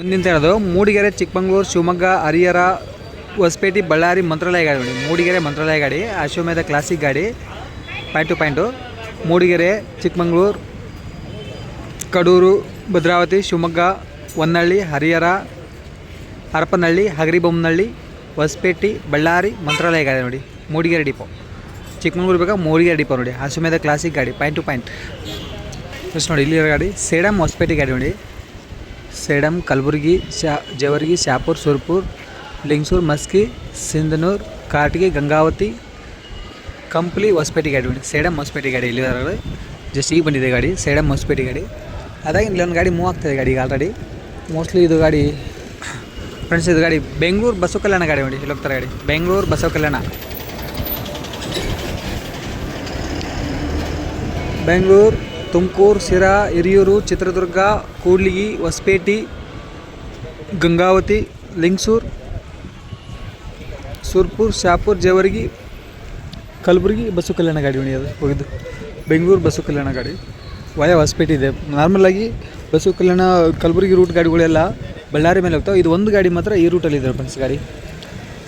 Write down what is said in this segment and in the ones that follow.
ಮುಂದಿನ ಹೇಳೋದು ಮೂಡಿಗೆರೆ, ಚಿಕ್ಕಮಂಗ್ಳೂರು, ಶಿವಮೊಗ್ಗ, ಹರಿಹರ, ಹೊಸಪೇಟೆ, ಬಳ್ಳಾರಿ ಮಂತ್ರಾಲಯ ಗಾಡಿ ನೋಡಿ. ಮೂಡಿಗೆರೆ ಮಂತ್ರಾಲಯ ಗಾಡಿ, ಅಶ್ವಮೇಧ ಕ್ಲಾಸಿಕ್ ಗಾಡಿ point to point Mudigere, Chikmagalur, Kadur, Bhadravati, Shivamogga, Honnali, Harihar, Harapanahalli, Hagaribommanahalli, Hosapete, Ballari Mantralaya ಗಾಡಿ ನೋಡಿ. ಮೂಡಿಗೆರೆ ಡಿಪೋ ಚಿಕ್ಕಮಂಗ್ಳೂರು ಬೇಕಾ? ಮೂಡಿಗೆರೆ ಡಿಪೋ ನೋಡಿ. ಅಶ್ವಮೇಧ ಕ್ಲಾಸಿಕ್ ಗಾಡಿ ಪಾಯಿಂಟ್ ಟು ಪಾಯಿಂಟ್ ಫಸ್ಟ್ ನೋಡಿ, ಇಲ್ಲಿರೋ ಗಾಡಿ ಸೇಡಮ್ ಹೊಸಪೇಟೆ ಗಾಡಿ ನೋಡಿ. ಸೇಡಮ್ ಕಲಬುರ್ಗಿ ಶಾ ಜವರ್ಗಿ ಶಾಪುರ್ ಸುರ್ಪುರ್, ಲಿಂಗಸೂರು, ಮಸ್ಕಿ, ಸಿಂಧನೂರ್, ಕಾಟಗಿ, ಗಂಗಾವತಿ, ಕಂಪ್ಲಿ ಹೊಸಪೇಟೆ ಗಾಡಿ ಬಂದಿದೆ. ಸೇಡಮ್ ಹೊಸಪೇಟೆ ಗಾಡಿ ಇಲ್ಲಿ ಜಸ್ಟ್ ಈಗ ಬಂದಿದೆ ಗಾಡಿ ಸೇಡಮ್ ಹೊಸಪೇಟೆ ಗಾಡಿ. ಅದಾಗಿ ಇಲ್ಲೊಂದು ಗಾಡಿ ಮೂವ್ ಆಗ್ತದೆ ಗಾಡಿ ಈಗ ಆಲ್ರೆಡಿ ಮೋಸ್ಟ್ಲಿ ಇದು ಗಾಡಿ ಫ್ರೆಂಡ್ಸ್ ಇದು ಗಾಡಿ ಬೆಂಗಳೂರು ಬಸವ ಕಲ್ಯಾಣ ಗಾಡಿ ನೋಡಿ, ಇಲ್ಲಿ ಹೋಗ್ತಾರೆ ಗಾಡಿ. ಬೆಂಗಳೂರು ಬಸವ ಕಲ್ಯಾಣ. ಬೆಂಗಳೂರು ತುಮಕೂರು ಸಿರಾ ಹಿರಿಯೂರು, ಚಿತ್ರದುರ್ಗ, ಕೂಡ್ಲಿಗಿ, ಹೊಸಪೇಟೆ, ಗಂಗಾವತಿ, ಲಿಂಗ್ಸೂರು, ಸುರ್ಪುರ್, ಶಾಪುರ್, ಜೇವರ್ಗಿ, ಕಲಬುರ್ಗಿ ಬಸ್ಸು ಕಲ್ಯಾಣ ಗಾಡಿ ಉಣಿ ಅದು ಹೋಗಿದ್ದು. ಬೆಂಗಳೂರು ಬಸ್ಸು ಕಲ್ಯಾಣ ಗಾಡಿ. ವಯ ಹೊಸಪೇಟೆ ಇದೆ. ನಾರ್ಮಲಾಗಿ ಬಸ್ಸು ಕಲ್ಯಾಣ, ಕಲಬುರ್ಗಿ ರೂಟ್ ಗಾಡಿಗಳೆಲ್ಲ ಬಳ್ಳಾರಿ ಮೇಲೆ ಹೋಗ್ತಾವೆ. ಇದು ಒಂದು ಗಾಡಿ ಮಾತ್ರ ಈ ರೂಟಲ್ಲಿ ಇದೆ ಫ್ರೆಂಡ್ಸ್ ಗಾಡಿ.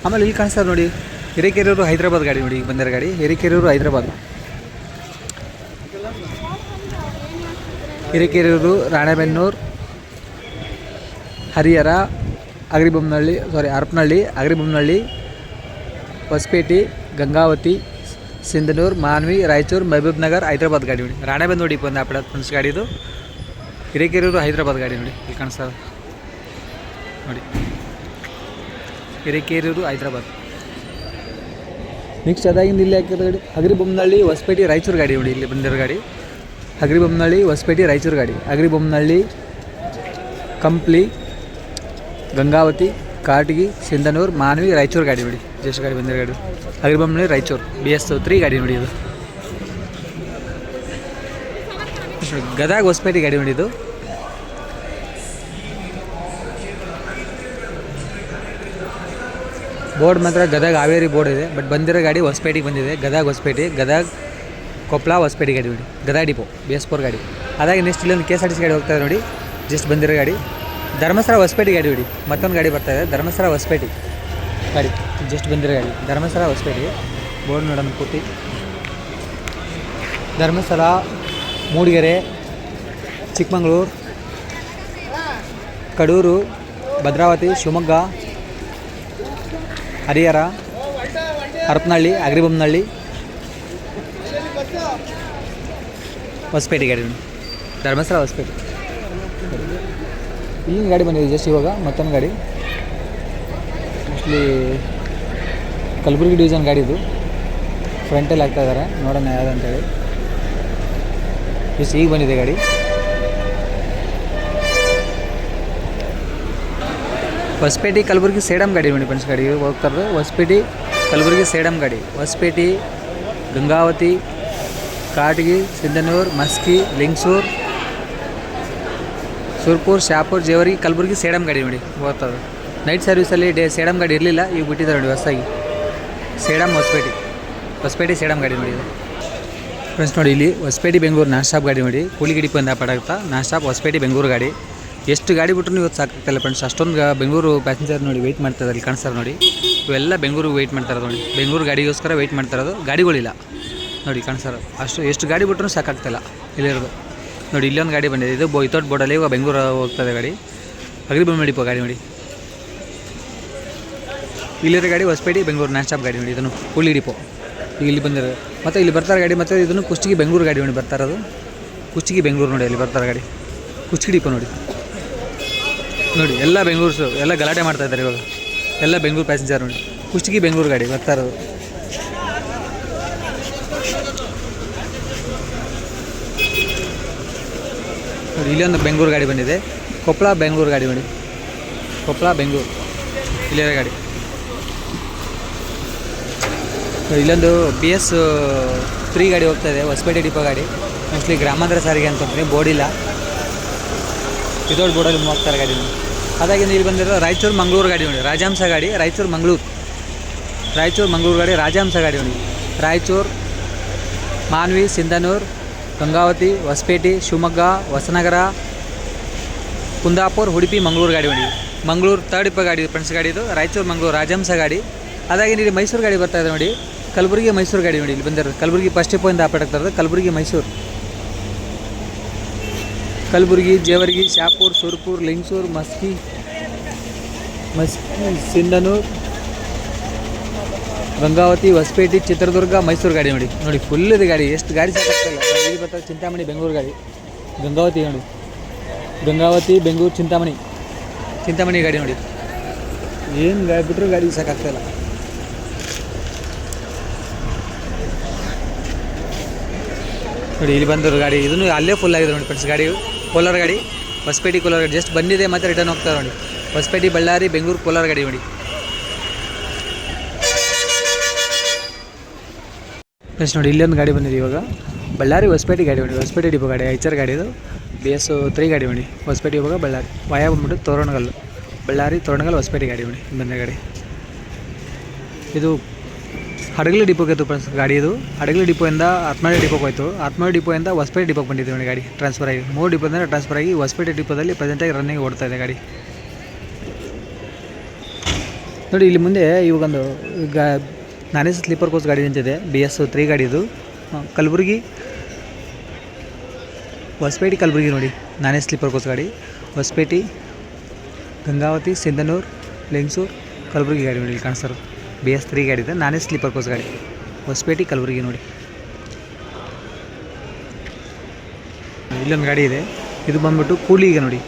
ಆಮೇಲೆ ಇಲ್ಲಿ ಕಾಣಿಸ್ತಾರೆ ನೋಡಿ, ಹಿರೇಕೆರೂರು ಹೈದ್ರಾಬಾದ್ ಗಾಡಿ ನೋಡಿ, ಬಂದಿರೋ ಗಾಡಿ. ಹಿರೇಕೆರೂರು ಹೈದ್ರಾಬಾದ್. ಹಿರೇಕೆರೂರು ರಾಣೆಬೆನ್ನೂರು, ಹರಿಹರ ಅಗ್ರಿಬೊಮ್ಮನಹಳ್ಳಿ ಸಾರಿ ಹರಪನಹಳ್ಳಿ ಅಗ್ರಿಬೊಮ್ಮನಹಳ್ಳಿ ಹೊಸಪೇಟೆ, ಗಂಗಾವತಿ, ಸಿಂಧನೂರು, ಮಾನ್ವಿ, ರಾಯಚೂರು, ಮಹಬೂಬ್ ನಗರ್, ಹೈದ್ರಾಬಾದ್ ಗಾಡಿ ನೋಡಿ. ರಾಣೆಬೆನ್ನೂರು ಡಿಪೋ ಒಂದು ಆಪಡ ಫ್ರೆಂಡ್ಸ್ ಗಾಡಿದು. ಹಿರೇಕೆರೂರು ಹೈದ್ರಾಬಾದ್ ಗಾಡಿ ನೋಡಿ. ಇಲ್ಲಿ ಕಾಣಿಸ್ತದೆ ನೋಡಿ. ಹಿರೇಕೆರೂರು ಹೈದ್ರಾಬಾದ್. ನೆಕ್ಸ್ಟ್ ಅದಾಗಿಂದ ಇಲ್ಲಿ ಹಾಕಿರೋ ಗಾಡಿ. ಅಗ್ರಿಬೊಮ್ಮನಹಳ್ಳಿ ಹೊಸಪೇಟೆ, ರಾಯಚೂರು ಗಾಡಿ ನೋಡಿ. ಇಲ್ಲಿ ಬಂದಿರೋ ಗಾಡಿ. ಅಗ್ರಿಬೊಮ್ಮನಹಳ್ಳಿ ಹೊಸಪೇಟೆ, ರಾಯಚೂರು ಗಾಡಿ. ಅಗ್ರಿಬೊಮ್ಮನಹಳ್ಳಿ ಕಂಪ್ಲಿ, ಗಂಗಾವತಿ ಕಾಟಗಿ ಸಿಂಧನೂರು, ಮಾನವಿ, ರಾಯಚೂರು ಗಾಡಿ ನೋಡಿ. ಜಸ್ಟ್ ಗಾಡಿ ಬಂದಿರೋ ಗಾಡಿ. Hagaribommanahalli Raichur. B S three ಗಾಡಿ ನೋಡಿ ಇದು. ಗದಗ, ಹೊಸಪೇಟೆ ಗಾಡಿ ನೋಡಿ ಬೋರ್ಡ್ ಮಾತ್ರ ಗದಗ, ಹಾವೇರಿ ಬೋರ್ಡ್ ಇದೆ. ಬಟ್ ಬಂದಿರೋ ಗಾಡಿ ಹೊಸಪೇಟೆಗೆ ಬಂದಿದೆ. ಗದಗ, ಹೊಸಪೇಟೆ. ಗದಗ ಕೊಪ್ಪಳ ಹೊಸಪೇಟೆ ಗಾಡಿ ನೋಡಿ. Gadag depot B S four ಗಾಡಿ. ಅದಾಗಿ ನೆಕ್ಸ್ಟ್ ಇಲ್ಲೊಂದು K S R T C ಗಾಡಿ ಹೋಗ್ತಾ ಇದೆ ನೋಡಿ. ಜಸ್ಟ್ ಬಂದಿರೋ ಗಾಡಿ. ಧರ್ಮಸ್ಥಳ ಹೊಸಪೇಟೆ ಗಾಡಿ ನೋಡಿ. ಮತ್ತೊಂದು ಗಾಡಿ ಬರ್ತಾ ಇದೆ. ಧರ್ಮಸ್ಥಳ ಹೊಸಪೇಟೆ. ಗಾಡಿ ಜಸ್ಟ್ ಬಂದಿರೋ ಗಾಡಿ. ಧರ್ಮಸ್ಥಳ ಹೊಸಪೇಟೆ ಬೋರ್ಡ್ ನೋಡೋಣ ಪೂರ್ತಿ. ಧರ್ಮಸ್ಥಳ, ಮೂಡಿಗೆರೆ, ಚಿಕ್ಕಮಂಗ್ಳೂರು, ಕಡೂರು, ಭದ್ರಾವತಿ, ಶಿವಮೊಗ್ಗ, ಹರಿಹರ, ಹರಪನಹಳ್ಳಿ ಅಗ್ರಿಬೊಮ್ಮನಹಳ್ಳಿ ಹೊಸಪೇಟೆ ಗಾಡಿ ಧರ್ಮಸ್ಥಳ ಹೊಸಪೇಟೆ. ಇಲ್ಲಿನ ಗಾಡಿ ಬಂದಿದೆ ಜಸ್ಟ್ ಇವಾಗ ಮತ್ತೊಂದು ಗಾಡಿ. ಮೋಸ್ಟ್ಲಿ ಕಲಬುರಗಿ ಡಿವಿಷನ್ ಗಾಡಿ ಇದು. ಫ್ರಂಟಲ್ಲಿ ಹಾಕ್ತಾ ಇದ್ದಾರೆ ನೋಡೋಣ ಯಾವ್ದು ಅಂತೇಳಿ ಜಸ್ಟ್ ಈಗ ಬಂದಿದೆ ಗಾಡಿ. ಹೊಸಪೇಟೆ ಕಲಬುರಗಿ ಸೇಡಮ್ ಗಾಡಿ ನೋಡಿ ಫ್ರೆಂಡ್ಸ್ ಗಾಡಿ. ಹೋಗ್ತಾ ಇರೋದು. ಹೊಸಪೇಟೆ ಕಲಬುರಗಿ ಸೇಡಮ್ ಗಾಡಿ. ಹೊಸಪೇಟೆ ಗಂಗಾವತಿ ಕಾಟಗಿ, ಸಿಂಧನೂರು, ಮಸ್ಕಿ, ಲಿಂಗಸೂರು, ಸುರ್ಪುರ್ ಶಾಪುರ್ ಜೇವರ್ಗಿ ಕಲಬುರ್ಗಿ ಸೇಡಮ್ ಗಾಡಿ ನೋಡಿ ಹೋಗ್ತದೆ ನೈಟ್ ಸರ್ವಿಸಲ್ಲಿ ಡೇ ಸೇಡಮ್ ಗಾಡಿ ಇರಲಿಲ್ಲ, ಈಗ ಬಿಟ್ಟಿದ್ದಾರೆ ನೋಡಿ ಹೊಸದಾಗಿ. ಸೇಡಮ್ ಹೊಸಪೇಟೆ. ಹೊಸಪೇಟೆ ಸೇಡಮ್ ಗಾಡಿ ನೋಡಿ ಫ್ರೆಂಡ್ಸ್ ನೋಡಿ, ಇಲ್ಲಿ ಹೊಸಪೇಟೆ, ಬೆಂಗಳೂರು ಸ್ಟಾಪ್ ಗಾಡಿ ನೋಡಿ, ಕೂಲಿಗಿಡಿ ಬಂದ ಪಡಾಗ್ತಾ ಸ್ಟಾಪ್ ಹೊಸಪೇಟೆ, ಬೆಂಗಳೂರು ಗಾಡಿ. ಎಷ್ಟು ಗಾಡಿ ಬಿಟ್ಟರು ಇವತ್ತು ಸಾಕಾಗ್ತಿಲ್ಲ ಫ್ರೆಂಡ್ಸ್ ಅಷ್ಟೊಂದು ಬೆಂಗಳೂರು ಪ್ಯಾಸೆಂಜರ್ ನೋಡಿ ವೆಯ್ಟ್ ಮಾಡ್ತಾರೆ ಅಲ್ಲಿ ಕಾಣಿಸ್ತಾರೆ ನೋಡಿ. ಇವೆಲ್ಲ ಬೆಂಗಳೂರು ವೆಯ್ಟ್ ಮಾಡ್ತಾರೆ ನೋಡಿ. ಬೆಂಗಳೂರು ಗಾಡಿಗೋಸ್ಕರ ವೆಯ್ಟ್ ಮಾಡ್ತಾರದು ಗಾಡಿಗಳಿಲ್ಲ. ನೋಡಿ ಕಾಣಿಸ್ತಾರೆ ಅಷ್ಟು ಎಷ್ಟು ಗಾಡಿ ಬಿಟ್ಟರು ಸಾಕಾಗ್ತಿಲ್ಲ, ಇಲ್ಲಿರೋದು. ನೋಡಿ, ಇಲ್ಲೊಂದು ಗಾಡಿ ಬಂದಿದೆ. ಇದು ಬೊಯ್ತೋಟ್ ಬೋರ್ಡಲ್ಲಿ ಇವಾಗ ಬೆಂಗಳೂರು ಹೋಗ್ತದೆ ಗಾಡಿ. ಅಗ್ರಿ ಬಂದು ಗಾಡಿ ನೋಡಿ. ಇಲ್ಲಿರೋ ಗಾಡಿ ಹೊಸಪೇಟೆ, ಬೆಂಗಳೂರು ನಾನ್ ಸ್ಟಾಪ್ ಗಾಡಿ ನೋಡಿ, ಇದನ್ನು ಹುಳಿ ಡಿಪೋ. ಇಲ್ಲಿ ಬಂದಿರೋದು. ಮತ್ತು ಇಲ್ಲಿ ಬರ್ತಾರೆ ಗಾಡಿ, ಮತ್ತು ಇದನ್ನು ಕುಚ್ಚಿಗೆ ಬೆಂಗಳೂರು ಗಾಡಿ ನೋಡಿ ಬರ್ತಾ ಇರೋದು. ಕುಷ್ಟಗಿ ಬೆಂಗಳೂರು ನೋಡಿ, ಅಲ್ಲಿ ಬರ್ತಾರೆ ಗಾಡಿ. ಕುಚ್ಚಿಗೆ ಡಿಪೋ ನೋಡಿ. ನೋಡಿ, ಎಲ್ಲ ಬೆಂಗಳೂರು ಎಲ್ಲ ಗಲಾಟೆ ಮಾಡ್ತಾ ಇದ್ದಾರೆ ಇವಾಗ. ಎಲ್ಲ ಬೆಂಗಳೂರು ಪ್ಯಾಸೆಂಜರ್ ನೋಡಿ. ಕುಚ್ಚಿಗೆ ಬೆಂಗಳೂರು ಗಾಡಿ ಬರ್ತಾ ಇರೋದು. ನೋಡಿ ಇಲ್ಲೊಂದು ಬೆಂಗಳೂರು ಗಾಡಿ ಬಂದಿದೆ. ಕೊಪ್ಪಳ ಬೆಂಗಳೂರು ಗಾಡಿ ಬಂದಿದೆ ಕೊಪ್ಪಳ ಬೆಂಗಳೂರು. ಇಲ್ಲಿರೋ ಗಾಡಿ. ಇಲ್ಲೊಂದು ಬಿ ಎಸ್ ತ್ರೀ ಗಾಡಿ ಹೋಗ್ತಾ ಇದೆ, ಹೊಸಪೇಟೆ ಡಿಪೋ ಗಾಡಿ. ಮೋಸ್ಟ್ಲಿ ಗ್ರಾಮಾಂತರ ಸಾರಿಗೆ ಅಂತ ಬೋರ್ಡ್ ಇಲ್ಲ. ಬೋರ್ಡಲ್ಲಿ ಮೂವ್ ಆಗ್ತಾರೆ ಗಾಡಿ ಅದಾಗಿಂದ ಇಲ್ಲಿ ಬಂದಿರೋ ರಾಯಚೂರು ಮಂಗಳೂರು ಗಾಡಿ ನೋಡಿ. ರಾಜಹಂಸ ಗಾಡಿ, ರಾಯಚೂರು ಮಂಗಳೂರು. ರಾಯಚೂರು ಮಂಗಳೂರು ಗಾಡಿ, ರಾಜಹಂಸ ಗಾಡಿ ನೋಡಿ. ರಾಯಚೂರು, ಮಾನ್ವಿ, ಸಿಂಧನೂರು ಗಂಗಾವತಿ, ಹೊಸಪೇಟೆ, ಶಿವಮೊಗ್ಗ, ಹೊಸನಗರ, ಕುಂದಾಪುರ್, ಉಡುಪಿ, ಮಂಗಳೂರು ಗಾಡಿ ಹೊಡಿ ಮಂಗಳೂರು ತರ್ಡ್ ಇಪ್ಪ ಗಾಡಿ, ಫ್ರೆಂಡ್ಸ್ ಗಾಡಿ ಇದು ರಾಯಚೂರು, ಮಂಗಳೂರು, ರಾಜಹಂಸ ಗಾಡಿ. ಅದಾಗಿ ಇಲ್ಲಿ ಮೈಸೂರು ಗಾಡಿ ಬರ್ತಾ ಇದೆ ನೋಡಿ, ಕಲಬುರಗಿ, ಮೈಸೂರು ಗಾಡಿ ನೋಡಿ ಇಲ್ಲಿ ಬಂದಿರೋದು. ಕಲಬುರಗಿ ಫಸ್ಟ್ ಇಪ್ಪಿಂದ ಆಪರೇಟ್ ಆಗ್ತಾ ಕಲಬುರಗಿ, ಮೈಸೂರು. ಕಲಬುರಗಿ, ಜೇವರ್ಗಿ, ಶಾಪೂರ್, ಸುರ್ಪುರ್, ಲಿಂಗಸೂರು, ಮಸ್ಕಿ ಮಸ್ಕಿ, ಸಿಂಧನೂರು, ಗಂಗಾವತಿ, ಹೊಸಪೇಟೆ, ಚಿತ್ರದುರ್ಗ, ಮೈಸೂರು ಗಾಡಿ ನೋಡಿ. ನೋಡಿ ಫುಲ್ ಇದೆ ಗಾಡಿ. ಎಷ್ಟು ಗಾಡಿ ಸಾಕಾಗ್ತಿಲ್ಲ ಇಲ್ಲಿ. ಬರ್ತಾರೆ ಚಿಂತಾಮಣಿ, ಬೆಂಗಳೂರು ಗಾಡಿ. ಗಂಗಾವತಿ ನೋಡಿ. ಗಂಗಾವತಿ, ಬೆಂಗಳೂರು, ಚಿಂತಾಮಣಿ. ಚಿಂತಾಮಣಿ ಗಾಡಿ ನೋಡಿ. ಏನು ಗಾಡಿ ಬಿಟ್ಟರು ಗಾಡಿ ಸಾಕಾಗ್ತಾಯಿಲ್ಲ ನೋಡಿ, ಇಲ್ಲಿ ಬಂದರು ಗಾಡಿ. ಇದನ್ನು ಅಲ್ಲೇ ಫುಲ್ ಆಗಿದೆ ನೋಡಿ ಫ್ರೆಂಡ್ಸ್ ಗಾಡಿ, ಕೋಲಾರ ಗಾಡಿ. ಹೊಸಪೇಟೆ, ಕೋಲಾರ ಗಾಡಿ. ಜಸ್ಟ್ ಬಂದಿದೆ, ಮತ್ತೆ ರಿಟರ್ನ್ ಹೋಗ್ತಾರೆ ನೋಡಿ. ಹೊಸಪೇಟೆ, ಬಳ್ಳಾರಿ, ಬೆಂಗಳೂರು, ಕೋಲಾರ ಗಾಡಿ ನೋಡಿ. ಫ್ರೆಂಡ್ಸ್ ನೋಡಿ, ಇಲ್ಲೊಂದು ಗಾಡಿ ಬಂದಿದೆ ಇವಾಗ. ಬಳ್ಳಾರಿ ಹೊಸಪೇಟೆ ಗಾಡಿ ಬಂದಿದೆ. ಹೊಸಪೇಟೆ ಡಿಪೋ ಗಾಡಿ, ಐಚರ್ ಗಾಡಿ ಇದು. ಬಿ ಎಸ್ ತ್ರೀ ಗಾಡಿ ನೋಡಿ ಹೊಸಪೇಟೆ ಇವಾಗ ಬಳ್ಳಾರಿ. ವಾಯ ಬಂದ್ಬಿಟ್ಟು ತೋರಣಗಲ್ಲು. ಬಳ್ಳಾರಿ ತೋರಣಗಲ್ ಹೊಸಪೇಟೆ ಗಾಡಿ ನೋಡಿ ಬಂದ ಗಾಡಿ. ಇದು ಹಡಗಲಿ ಡಿಪೋಗೆ ಇತ್ತು ಫ್ರೆಂಡ್ಸ್ ಗಾಡಿ ಇದು. ಹಡಗಲಿ ಡಿಪೋಯಿಂದ ಆತ್ಮಹಳ್ಳಿ ಡಿಪೋಗೆ ಹೋಯಿತು. ಆತ್ಮಹಳ್ಳಿ ಡಿಪೋಯಿಂದ ಹೊಸಪೇಟೆ ಡಿಪೋಗೆ ಬಂದಿದೆ ನೋಡಿ ಗಾಡಿ. ಟ್ರಾನ್ಸ್ಫರ್ ಆಗಿ. ಮೂರು ಡಿಪೋದಿಂದ ಟ್ರಾನ್ಸ್ಫರ್ ಆಗಿ ಹೊಸಪೇಟೆ ಡಿಪೋದಲ್ಲಿ ಪ್ರೆಸೆಂಟಾಗಿ ರನ್ನಿಂಗ್ ಓಡ್ತಾ ಇದೆ ಗಾಡಿ. ನೋಡಿ, ಇಲ್ಲಿ ಮುಂದೆ ಇವಾಗೊಂದು ಗಾ ನಾನೇ ಸ್ಲೀಪರ್ ಕೋಚ್ ಗಾಡಿ ನಿಂತಿದೆ ಬಿ ಎಸ್ ತ್ರೀ ಗಾಡಿ ಇದು ಕಲಬುರಗಿ. ಹೊಸಪೇಟೆ, ಕಲಬುರಗಿ ನೋಡಿ, ನಾನೇ ಸ್ಲೀಪರ್ ಕೋಚ್ ಗಾಡಿ. ಹೊಸಪೇಟೆ, ಗಂಗಾವತಿ, ಸಿಂಧನೂರು, ಲೆಂಗ್ಸೂರು, ಕಲಬುರಗಿ ಗಾಡಿ ನೋಡಿ ಇಲ್ಲಿ ಕಾಣಿಸ್ತಾರೆ ಬಿ ಎಸ್ ತ್ರೀ ಗಾಡಿ ಇದೆ, ನಾನೇ ಸ್ಲೀಪರ್ ಕೋಚ್ ಗಾಡಿ. ಹೊಸಪೇಟೆ, ಕಲಬುರಗಿ ನೋಡಿ. ಇಲ್ಲೊಂದು ಗಾಡಿ ಇದೆ, ಇದು ಬಂದ್ಬಿಟ್ಟು ಕೂಲಿಗೆ ನೋಡಿ.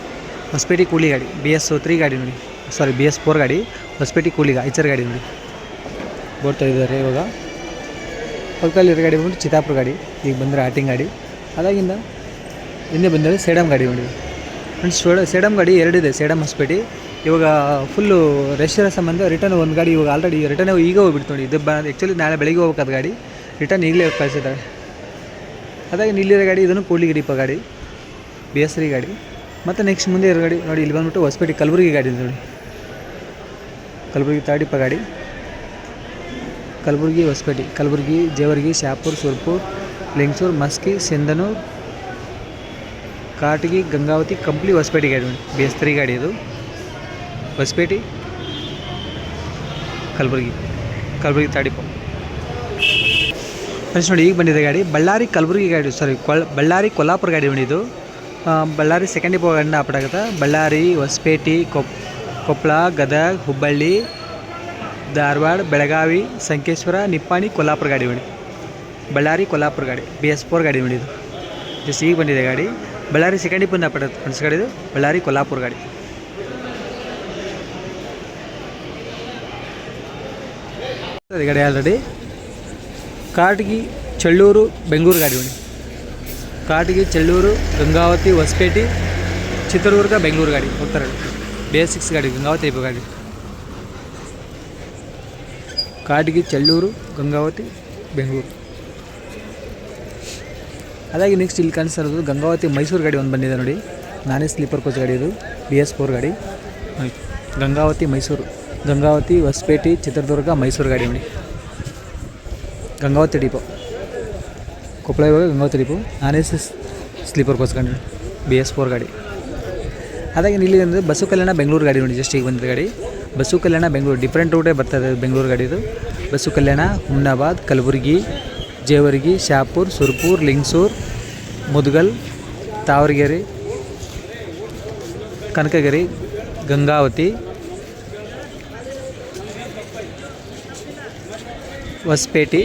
ಹೊಸಪೇಟೆ ಕೂಲಿ ಗಾಡಿ ಬಿ ಎಸ್ ತ್ರೀ ಗಾಡಿ ನೋಡಿ. ಸಾರಿ ಬಿ ಎಸ್ ಫೋರ್ ಗಾಡಿ, ಹೊಸಪೇಟೆ ಕೂಲಿಗ ಐಚರ್ ಗಾಡಿ ನೋಡಿ. ಬೋಡ್ತಾ ಇದ್ದಾರೆ ಇವಾಗ. ಪಕ್ಕದಲ್ಲಿರೋ ಗಾಡಿ ಬಂದು ಚಿತಾಪುರ ಗಾಡಿ, ಈಗ ಬಂದರೆ ಆಟಿಂಗ್ ಗಾಡಿ. ಅದಾಗಿಂದ ಹಿಂದೆ ಬಂದರೆ ಸೇಡಮ್ ಗಾಡಿ ನೋಡಿ ಫ್ರೆಂಡ್ಸ್ ಸೇಡಮ್ ಗಾಡಿ ಎರಡಿದೆ ಸೇಡಮ್ ಹೊಸಪೇಟೆ. ಇವಾಗ ಫುಲ್ಲು ರಶ್ ಇರೋ ಸಂಬಂಧ ರಿಟರ್ನ್ ಒಂದು ಗಾಡಿ ಇವಾಗ ಆಲ್ರೆಡಿ ರಿಟರ್ನ್ ಈಗ ಹೋಗ್ಬಿಡ್ತು ನೋಡಿ. ಇದು ಬ ಆ್ಯಕ್ಚುಲಿ ನಾಳೆ ಬೆಳಗ್ಗೆ ಹೋಗ್ಬೇಕಾದ ಗಾಡಿ. ರಿಟರ್ನ್ ಈಗಲೇ ಕಳಿಸಿದ್ದಾರೆ. ಅದಾಗಿ ನಿಲ್ಲಿರೋ ಗಾಡಿ, ಇದನ್ನು ಕೂಡ್ಲಿಗೆ ಡಿಪ ಗಾಡಿ ಬಿ ಎಸ್ ರಿ ಗಾಡಿ. ಮತ್ತು ನೆಕ್ಸ್ಟ್ ಮುಂದೆ ಇರೋ ಗಾಡಿ ನೋಡಿ, ಇಲ್ಲಿ ಬಂದ್ಬಿಟ್ಟು ಹೊಸಪೇಟೆ ಕಲಬುರಗಿ ಗಾಡಿ ನೋಡಿ. ಕಲಬುರಗಿ ತಾಡಿಪ್ಪ ಗಾಡಿ. ಕಲಬುರಗಿ ಹೊಸಪೇಟೆ, ಕಲಬುರಗಿ, ಜೇವರ್ಗಿ ಶಾಪುರ್ ಸುರ್ಪುರ್, ಲಿಂಗಸೂರು, ಮಸ್ಕಿ, ಸಿಂಧನೂರು, ಕಾಟಗಿ, ಗಂಗಾವತಿ, ಕಂಪ್ಲಿ ಹೊಸಪೇಟೆ ಗಾಡಿ ಬಿ ಎಸ್ ತ್ರೀ ಗಾಡಿ ಇದು. ಹೊಸಪೇಟೆ, ಕಲಬುರಗಿ. ಕಲಬುರ್ಗಿ ತಾಡಿಪ. ಫ್ರೆಂಡ್ಸ್ ನೋಡಿ, ಈಗ ಬಂದಿದೆ ಗಾಡಿ. ಬಳ್ಳಾರಿ, ಕಲಬುರಗಿ ಗಾಡಿ. ಸಾರಿ ಕೊಲ್ ಬಳ್ಳಾರಿ, ಕೊಲ್ಲಾಪುರ ಗಾಡಿ ಬಂದಿದ್ದು ಬಳ್ಳಾರಿ ಸೆಕೆಂಡ್ ಡಿಪೋ ಗಂಡ ಆಪಡಾಗತ್ತೆ ಬಳ್ಳಾರಿ, ಹೊಸಪೇಟೆ, ಕೊಪ್ ಕೊಪ್ಪಳ ಗದಗ, ಹುಬ್ಬಳ್ಳಿ ಧಾರವಾಡ, ಬೆಳಗಾವಿ, ಸಂಕೇಶ್ವರ, ನಿಪ್ಪಾಣಿ, ಕೊಲ್ಲಾಪುರ ಗಾಡಿ ಬಂಡಿ ಬಳ್ಳಾರಿ, ಕೊಲ್ಲಾಪುರ ಗಾಡಿ ಬಿ ಎಸ್ ಫೋರ್ ಗಾಡಿ ಬಂಡಿದು ಜಸ್ಟ್ ಈಗ ಬಂದಿದೆ ಗಾಡಿ. ಬಳ್ಳಾರಿ ಸೆಕೆಂಡ್ ಬಂದ ಪಟ್ಟದ ಫ್ರೆಂಡ್ಸ್ ಬಳ್ಳಾರಿ, ಕೊಲ್ಲಾಪುರ ಗಾಡಿ. ಗಾಡಿ ಆಲ್ರೆಡಿ ಕಾಟಗಿ, ಚಳ್ಳೂರು, ಬೆಂಗಳೂರು ಗಾಡಿ ಬಂಡಿ ಕಾಟಗಿ, ಚಳ್ಳೂರು, ಗಂಗಾವತಿ, ಹೊಸಪೇಟೆ, ಚಿತ್ರದುರ್ಗ, ಬೆಂಗಳೂರು ಗಾಡಿ. ಹೋಗ್ತಾರೆ. ಬಿ ಎಸ್ ಸಿಕ್ಸ್ ಗಾಡಿ, ಗಂಗಾವತಿ ಗಾಡಿ. ಕಾಟಗಿ ಚಳ್ಳೂರು, ಗಂಗಾವತಿ, ಬೆಂಗಳೂರು. ಅದಾಗಿ ನೆಕ್ಸ್ಟ್ ಇಲ್ಲಿ ಕಾಣಿಸ್ತಿರೋದು ಗಂಗಾವತಿ ಮೈಸೂರು ಗಾಡಿ ಒಂದು ಬಂದಿದೆ ನೋಡಿ. ನಾನೇ ಸ್ಲೀಪರ್ ಕೋಚ್ ಗಾಡಿ ಇದು ಬಿ ಎಸ್ ಫೋರ್ ಗಾಡಿ. ಗಂಗಾವತಿ ಮೈಸೂರು, ಗಂಗಾವತಿ, ಹೊಸಪೇಟೆ, ಚಿತ್ರದುರ್ಗ, ಮೈಸೂರು ಗಾಡಿ ನೋಡಿ. ಗಂಗಾವತಿ ಡಿಪೋ ಕೊಪ್ಪಳ ಇವಾಗ ಗಂಗಾವತಿ ಡಿಪೋ ನಾನೇ ಸ್ಲೀಪರ್ ಕೋಚ್ ಗಾಡಿ ಬಿ ಎಸ್ ಫೋರ್ ಗಾಡಿ. ಅದಾಗಿ ಇಲ್ಲಿ ಅಂದರೆ ಬಸ್ಸು ಕಲ್ಯಾಣ ಬೆಂಗಳೂರು ಗಾಡಿ ನೋಡಿ ಜಸ್ಟ್ ಈಗ ಬಂದಿದೆ ಗಾಡಿ. ಬಸ್ಸು ಕಲ್ಯಾಣ ಬೆಂಗಳೂರು ಡಿಫ್ರೆಂಟ್ ರೂಟೇ ಬರ್ತದೆ ಬೆಂಗಳೂರು ಗಾಡಿದು. ಬಸ್ಸು ಕಲ್ಯಾಣ ಹುಮ್ನಾಬಾದ್, ಕಲಬುರಗಿ, ಜೇವರ್ಗಿ, ಶಾಪುರ್, ಸುರ್ಪುರ್, ಲಿಂಗ್ಸೂರ್, ಮುದ್ಗಲ್, ತಾವರಗೆರೆ, ಕನಕಗಿರಿ, ಗಂಗಾವತಿ, ಹೊಸಪೇಟೆ,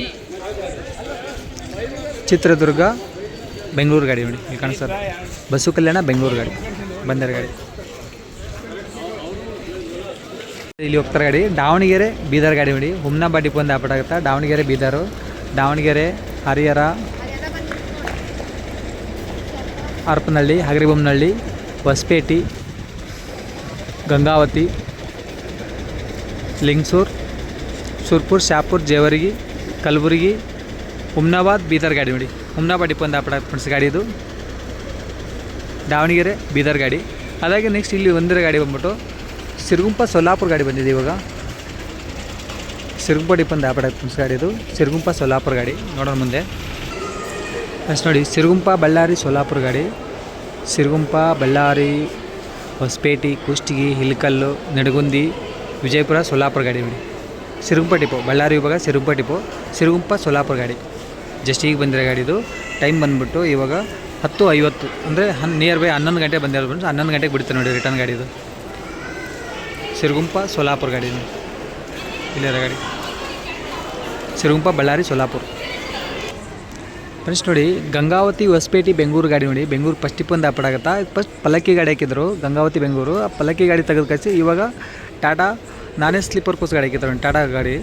ಚಿತ್ರದುರ್ಗ, ಬೆಂಗಳೂರು ಗಾಡಿ ನೋಡಿ. ಇಲ್ಲಿ ಕಾಣಿಸ್ತಾರೆ ಬಸ್ಸು ಕಲ್ಯಾಣ ಬೆಂಗಳೂರು ಗಾಡಿ. ಬಂದರ್ ಗಾಡಿ. ಇಲ್ಲಿ ಹೋಗ್ತಾರೆ ಗಾಡಿ. ದಾವಣಗೆರೆ, ಬೀದರ್ ಗಾಡಿ ನೋಡಿ. ಹುಮ್ನಾಬಾದ್ ಡಿಪೋ ಒಂದು ಆಗುತ್ತೆ? ದಾವಣಗೆರೆ, ಬೀದರು. ದಾವಣಗೆರೆ, ಹರಿಹರ, ಹರಪನಹಳ್ಳಿ, ಹಗರಿಬೊಮ್ಮನಹಳ್ಳಿ, ಹೊಸಪೇಟೆ, ಗಂಗಾವತಿ, ಲಿಂಗಸೂರ್, ಸುರ್ಪುರ್, ಶಾಪುರ್, ಜೇವರ್ಗಿ, ಕಲಬುರಗಿ, ಹುಮ್ನಾಬಾದ್, ಬೀದರ್ ಗಾಡಿ ನೋಡಿ. ಹುಮ್ನಾಬಾದ್ ಡಿಪೋ ಒಂದು ಫ್ರೆಂಡ್ಸ್ ಗಾಡಿ ಇದು. ದಾವಣಗೆರೆ, ಬೀದರ್ ಗಾಡಿ. ಅದಾಗೆ ನೆಕ್ಸ್ಟ್ ಇಲ್ಲಿ ಒಂದಿರೋ ಗಾಡಿ ಬಂದ್ಬಿಟ್ಟು ಸಿರುಗುಂಪ ಸೊಲ್ಲಾಪುರ ಗಾಡಿ ಬಂದಿದೆ ಇವಾಗ. ಸಿರುಗುಂಪ ಡಿಪೋ ಒಂದು ಆಪಡ ಫ್ರೆಂಡ್ಸ್ ಗಾಡಿ ಇದು. ಸಿರುಗುಂಪ ಸೊಲ್ಲಾಪುರ ಗಾಡಿ. ನೋಡೋಣ ಮುಂದೆ. ಫಸ್ಟ್ ನೋಡಿ, ಸಿರುಗುಂಪ ಬಳ್ಳಾರಿ ಸೊಲ್ಲಾಪುರ ಗಾಡಿ. ಸಿರುಗುಂಪ, ಬಳ್ಳಾರಿ, ಹೊಸಪೇಟೆ, ಕುಷ್ಟಗಿ, ಹಿಲ್ಕಲ್ಲು, ನಡುಗುಂದಿ, ವಿಜಯಪುರ ಸೊಲ್ಲಾಪುರ ಗಾಡಿ ನೋಡಿ ಸಿರುಗುಂಪ ಡಿಪೋ, ಬಳ್ಳಾರಿ ಇವಾಗ ಸಿರುಗುಂಪ ಡಿಪೋ. ಸಿರುಗುಂಪ ಸೊಲ್ಲಾಪುರ ಗಾಡಿ. ಜಸ್ಟ್ ಈಗ ಬಂದಿರೋ ಗಾಡಿದು ಟೈಮ್ ಬಂದುಬಿಟ್ಟು ಇವಾಗ ಹತ್ತು ಐವತ್ತು, ಅಂದರೆ ಹನ್ ನಿಯರ್ ಬೈ ಹನ್ನೊಂದು ಗಂಟೆ ಬಂದಿರೋದು ಬಂದು ಹನ್ನೊಂದು ಗಂಟೆಗೆ ಬಿಡ್ತೀನಿ ನೋಡಿ ರಿಟರ್ನ್ ಗಾಡಿದು ಸಿರುಗುಂಪ ಸೋಲಾಪುರ ಗಾಡಿ ಇಲ್ಲಿರೋ ಗಾಡಿ. ಸಿರುಗುಂಪ ಬಳ್ಳಾರಿ ಸೋಲಾಪುರ. ಫ್ರೆಂಡ್ಸ್ ನೋಡಿ, ಗಂಗಾವತಿ, ಹೊಸಪೇಟೆ, ಬೆಂಗಳೂರು ಗಾಡಿ ನೋಡಿ, ಬೆಂಗಳೂರು ಫಸ್ಟ್ ಒಂದು ಅಪ್ಪಡಾಗತ್ತಾ ಫಸ್ಟ್ ಪಲ್ಲಕ್ಕಿ ಗಾಡಿ ಹಾಕಿದ್ರು, ಗಂಗಾವತಿ, ಬೆಂಗಳೂರು. ಆ ಪಲ್ಲಕ್ಕಿ ಗಾಡಿ ತೆಗೆದು ಕಳಿಸಿ, ಇವಾಗ ಟಾಟಾ, ನಾನೇ ಸ್ಲೀಪರ್ ಕೋಸ್ ಗಾಡಿ ಹಾಕಿದ್ರು ಟಾಟಾ ಗಾಡಿ.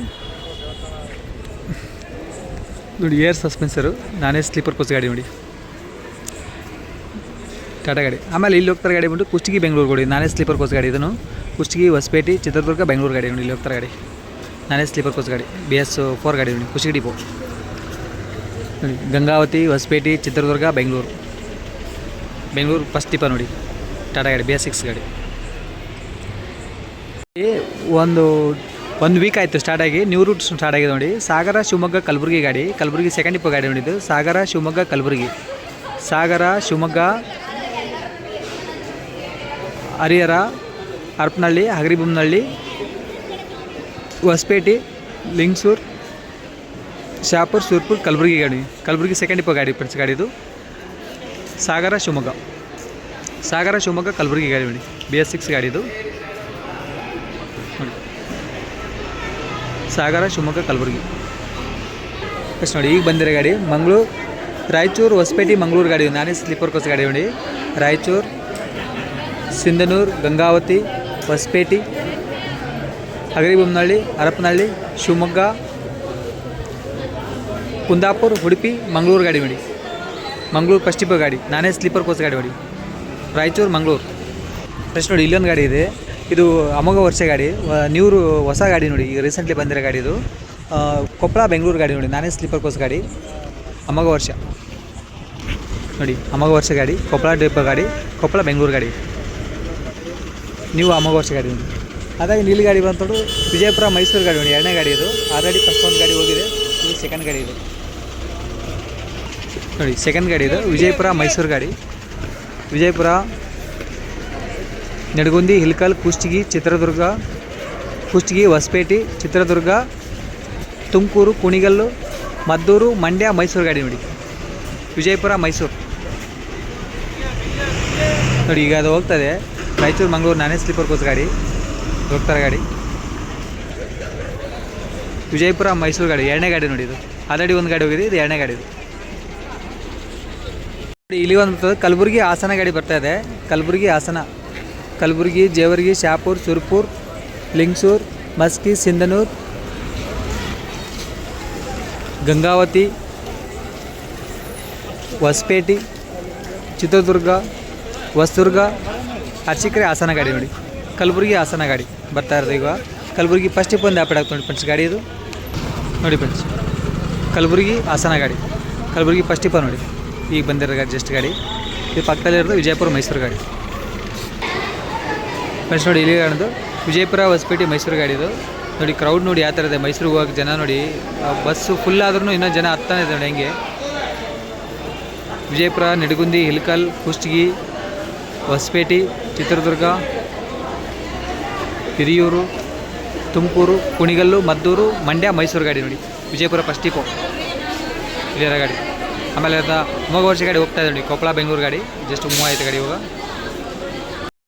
ನೋಡಿ, ಏರ್ ಸಸ್ಪೆನ್ಸರು ನಾನೇ ಸ್ಲೀಪರ್ ಕೋಸ್ ಗಾಡಿ ನೋಡಿ. ಟಾಟಾ ಗಾಡಿ. ಆಮೇಲೆ ಇಲ್ಲಿ ಹೋಗ್ತಾರೆ ಗಾಡಿ ಬಂದು ಕುಷ್ಟಗಿ, ಬೆಂಗಳೂರು ಗಾಡಿ, ನಾನೇ ಸ್ಲೀಪರ್ ಕೋಸ್ ಗಾಡಿ ಇದನ್ನು. ಕುಷ್ಟಗಿ, ಹೊಸಪೇಟೆ, ಚಿತ್ರದುರ್ಗ, ಬೆಂಗಳೂರು ಗಾಡಿ ನೋಡಿ, ಇಲ್ಲಿ ಹೋಗ್ತಾರೆ ಗಾಡಿ. ನಾನೇ ಸ್ಲೀಪರ್ ಕೋಸ್ ಗಾಡಿ ಬಿ ಎಸ್ ಫೋರ್ ಗಾಡಿ ನೋಡಿ, Kushtagi depot Gangavathi, Hosapete, Chitradurga, Bengaluru. Bengaluru first depot ನೋಡಿ ಟಾಟಾ ಗಾಡಿ ಬಿ ಎಸ್ ಸಿಕ್ಸ್ ಗಾಡಿ. ಒಂದು ಒಂದು ವೀಕ್ ಆಯಿತು ಸ್ಟಾರ್ಟ್ ಆಗಿ ನ್ಯೂ ರೂಟ್ ಸ್ಟಾರ್ಟ್ ಆಗಿದೆ ನೋಡಿ. ಸಾಗರ, ಶಿವಮೊಗ್ಗ, ಕಲಬುರಗಿ ಗಾಡಿ, ಕಲಬುರಗಿ ಸೆಕೆಂಡ್ ಟಿಪ್ಪ ಗಾಡಿ ನೋಡಿದ್ದು. ಸಾಗರ, ಶಿವಮೊಗ್ಗ, ಕಲಬುರಗಿ. ಸಾಗರ, ಶಿವಮೊಗ್ಗ, ಹರಿಹರ ಹರಪನಹಳ್ಳಿ ಹಗರಿಬೊಮ್ಮನಹಳ್ಳಿ, ಹೊಸಪೇಟೆ, ಲಿಂಗ್ಸೂರು, ಶಾಪುರ್, ಸೂರ್ಪುರ್, ಕಲಬುರಗಿ ಗಾಡಿ. ಕಲಬುರಗಿ ಸೆಕೆಂಡ್ ಇಪ್ಪ ಗಾಡಿ ಫ್ರೆಂಡ್ಸ್ ಗಾಡಿದು. ಸಾಗರ, ಶಿವಮೊಗ್ಗ. ಸಾಗರ, ಶಿವಮೊಗ್ಗ, ಕಲಬುರಗಿ ಗಾಡಿ ನೋಡಿ. ಬಿ ಎಸ್ ಸಿಕ್ಸ್ ಗಾಡಿದು. ನೋಡಿ. ಸಾಗರ, ಶಿವಮೊಗ್ಗ, ಕಲಬುರ್ಗಿ. ಫಸ್ಟ್ ನೋಡಿ, ಈಗ ಬಂದಿರೋ ಗಾಡಿ. ಮಂಗಳೂರು, ರಾಯಚೂರು, ಹೊಸಪೇಟೆ, ಮಂಗಳೂರು ಗಾಡಿ. ನಾನೇ ಸ್ಲೀಪರ್ ಕೋಸ್ ಗಾಡಿ ನೋಡಿ. ರಾಯಚೂರು, ಸಿಂಧನೂರು, ಗಂಗಾವತಿ ಹೊಸಪೇಟೆ, ಹಗರಿಬೊಮ್ಮನಹಳ್ಳಿ, ಹರಪನಹಳ್ಳಿ, ಶಿವಮೊಗ್ಗ, ಕುಂದಾಪುರ, ಉಡುಪಿ, ಮಂಗಳೂರು ಗಾಡಿ ಮಾಡಿ. ಮಂಗಳೂರು ಟಿಪ್ಪ ಗಾಡಿ, ನಾನೇ ಸ್ಲೀಪರ್ ಕೋಚ್ ಗಾಡಿ ಮಾಡಿ. ರಾಯಚೂರು, ಮಂಗಳೂರು. ಫಸ್ಟ್ ನೋಡಿ, ಇಲ್ಲೊಂದು ಗಾಡಿ ಇದೆ. ಇದು ಅಮೋಘ ವರ್ಷ ಗಾಡಿ. ನ್ಯೂರು ಹೊಸ ಗಾಡಿ ನೋಡಿ, ಈಗ ರೀಸೆಂಟ್ಲಿ ಬಂದಿರೋ ಗಾಡಿ ಇದು. ಕೊಪ್ಪಳ ಬೆಂಗಳೂರು ಗಾಡಿ ನೋಡಿ, ನಾನೇ ಸ್ಲೀಪರ್ ಕೋಚ್ ಗಾಡಿ. ಅಮೋಘ ವರ್ಷ. ನೋಡಿ, ಅಮೋಘ ವರ್ಷ ಗಾಡಿ ಕೊಪ್ಪಳ ಡಿಪ್ಪ ಗಾಡಿ ಕೊಪ್ಪಳ ಬೆಂಗಳೂರು ಗಾಡಿ. ನೀವು ಅಮಾವಾಸ್ಯ ಗಾಡಿ ನೋಡಿ ಅದಾಗಿ ನೀಲಿ ಗಾಡಿ ಬಂತೋಡು ವಿಜಯಪುರ ಮೈಸೂರು ಗಾಡಿ ನೋಡಿ, ಎರಡನೇ ಗಾಡಿ ಇದು. ಆಲ್ರೆಡಿ ಫಸ್ಟ್ ಒಂದು ಗಾಡಿ ಹೋಗಿದೆ, ಇದು ಸೆಕೆಂಡ್ ಗಾಡಿ ಇದು. ನೋಡಿ ಸೆಕೆಂಡ್ ಗಾಡಿ ಇದು, ವಿಜಯಪುರ ಮೈಸೂರು ಗಾಡಿ. ವಿಜಯಪುರ, ನಡಗುಂದಿ, ಹಿಲ್ಕಲ್ ಕುಷ್ಟಗಿ ಚಿತ್ರದುರ್ಗ ಕುಷ್ಟಗಿ ಹೊಸಪೇಟೆ, ಚಿತ್ರದುರ್ಗ, ತುಮಕೂರು, ಕುಣಿಗಲ್ಲು, ಮದ್ದೂರು, ಮಂಡ್ಯ, ಮೈಸೂರು ಗಾಡಿ ನೋಡಿ. ವಿಜಯಪುರ, ಮೈಸೂರು. ನೋಡಿ, ಈಗ ಅದು ಹೋಗ್ತದೆ. ರಾಯಚೂರು ಮಂಗಳೂರು ನಾನೇ ಸ್ಲೀಪರ್ ಕೋಸ್ ಗಾಡಿ ಹೋಗ್ತಾರೆ ಗಾಡಿ. ವಿಜಯಪುರ, ಮೈಸೂರು ಗಾಡಿ, ಎರಡನೇ ಗಾಡಿ ನೋಡಿ ಇದು. ಆಲ್ರೆಡಿ ಒಂದು ಗಾಡಿ ಹೋಗಿದೆ, ಇದು ಎರಡನೇ ಗಾಡಿ ಇದು. ಇಲ್ಲಿ ಒಂದು ಕಲಬುರಗಿ ಹಾಸನ ಗಾಡಿ ಬರ್ತಾ ಇದೆ. ಕಲಬುರಗಿ ಹಾಸನ. ಕಲಬುರಗಿ, ಜೇವರ್ಗಿ, ಶಾಪುರ್, ಸುರ್ಪುರ್, ಲಿಂಗ್ಸೂರ್, ಮಸ್ಕಿ, ಸಿಂಧನೂರ್, ಗಂಗಾವತಿ, ಹೊಸಪೇಟೆ, ಚಿತ್ರದುರ್ಗ, ಹೊಸದುರ್ಗ ಅರ್ಚಿಕರೆ ಹಾಸನ ಗಾಡಿ ನೋಡಿ. ಕಲಬುರಗಿ ಹಾಸನ ಗಾಡಿ ಬರ್ತಾ ಇರೋದು ಈಗ. ಕಲಬುರಗಿ ಫಸ್ಟ್ ಒಂದು ಆ್ಯಪ್ ಆಗ್ತದೆ ನೋಡಿ ಫ್ರೆಂಡ್ಸ್ ಗಾಡಿ ಇದು. ನೋಡಿ ಫ್ರೆಂಡ್ಸ್ ಕಲಬುರಗಿ ಹಾಸನ ಗಾಡಿ. ಕಲಬುರಗಿ ಫಸ್ಟ್ ಇಪ್ಪ ನೋಡಿ. ಈಗ ಬಂದಿರೋ ಗಾಡಿ ಜಸ್ಟ್ ಗಾಡಿ. ಇದು ಪಕ್ಕದಲ್ಲಿರೋದು ವಿಜಯಪುರ ಮೈಸೂರು ಗಾಡಿ. ಫ್ರೆಂಡ್ಸ್ ನೋಡಿ ಇಲ್ಲಿ ಕಾಣೋದು. ವಿಜಯಪುರ ಹೊಸಪೇಟೆ ಮೈಸೂರು ಗಾಡಿ ಇದು. ನೋಡಿ ಕ್ರೌಡ್ ನೋಡಿ ಯಾವ ಥರ ಇದೆ. ಮೈಸೂರಿಗೆ ಹೋಗೋಕೆ ಜನ ನೋಡಿ ಬಸ್ಸು ಫುಲ್ ಆದ್ರೂ ಇನ್ನೂ ಜನ ಹತ್ತಾನೆ ಇದೆ ನೋಡಿ ಹೆಂಗೆ. ವಿಜಯಪುರ, ನಿಡಗುಂದಿ, ಹಿಲ್ಕಲ್, ಕುಷ್ಟಗಿ ಹೊಸಪೇಟೆ, ಚಿತ್ರದುರ್ಗ, ಹಿರಿಯೂರು, ತುಮಕೂರು, ಕುಣಿಗಲ್ಲು, ಮದ್ದೂರು, ಮಂಡ್ಯ, ಮೈಸೂರು ಗಾಡಿ ನೋಡಿ. ವಿಜಯಪುರ ಫಸ್ಟ್ ಟಿಪೋ ಇಲ್ಲಿರೋ ಗಾಡಿ. ಆಮೇಲೆ ಅದ ಮೂರು ವರ್ಷ ಗಾಡಿ ಹೋಗ್ತಾ ನೋಡಿ, ಕೊಪ್ಪಳ, ಬೆಂಗಳೂರು ಗಾಡಿ. ಜಸ್ಟ್ ಮೂವ ಆಯ್ತು ಗಾಡಿ ಇವಾಗ.